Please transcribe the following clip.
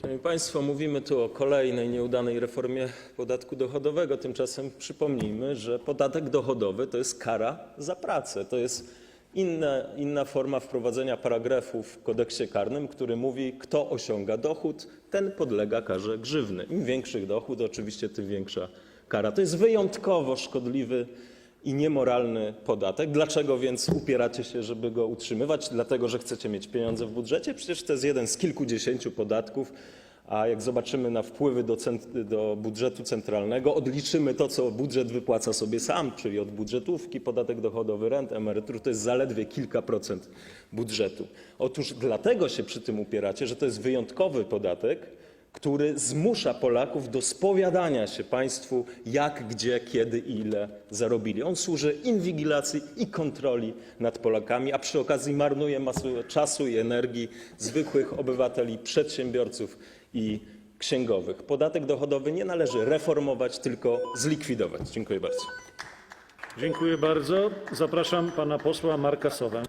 Szanowni Państwo, mówimy tu o kolejnej nieudanej reformie podatku dochodowego. Tymczasem przypomnijmy, że podatek dochodowy to jest kara za pracę. To jest inna, forma wprowadzenia paragrafu w kodeksie karnym, który mówi, kto osiąga dochód, ten podlega karze grzywny. Im większy dochód, oczywiście, tym większa kara. To jest wyjątkowo szkodliwy i niemoralny podatek. Dlaczego więc upieracie się, żeby go utrzymywać? Dlatego, że chcecie mieć pieniądze w budżecie? Przecież to jest jeden z kilkudziesięciu podatków, a jak zobaczymy na wpływy do, do budżetu centralnego, odliczymy to, co budżet wypłaca sobie sam, czyli od budżetówki, podatek dochodowy, rent, emerytur, to jest zaledwie kilka procent budżetu. Otóż dlatego się przy tym upieracie, że to jest wyjątkowy podatek, który zmusza Polaków do spowiadania się państwu, jak, gdzie, kiedy i ile zarobili. On służy inwigilacji i kontroli nad Polakami, a przy okazji marnuje masę czasu i energii zwykłych obywateli, przedsiębiorców i księgowych. Podatek dochodowy nie należy reformować, tylko zlikwidować. Dziękuję bardzo. Dziękuję bardzo. Zapraszam pana posła Marka Sowę.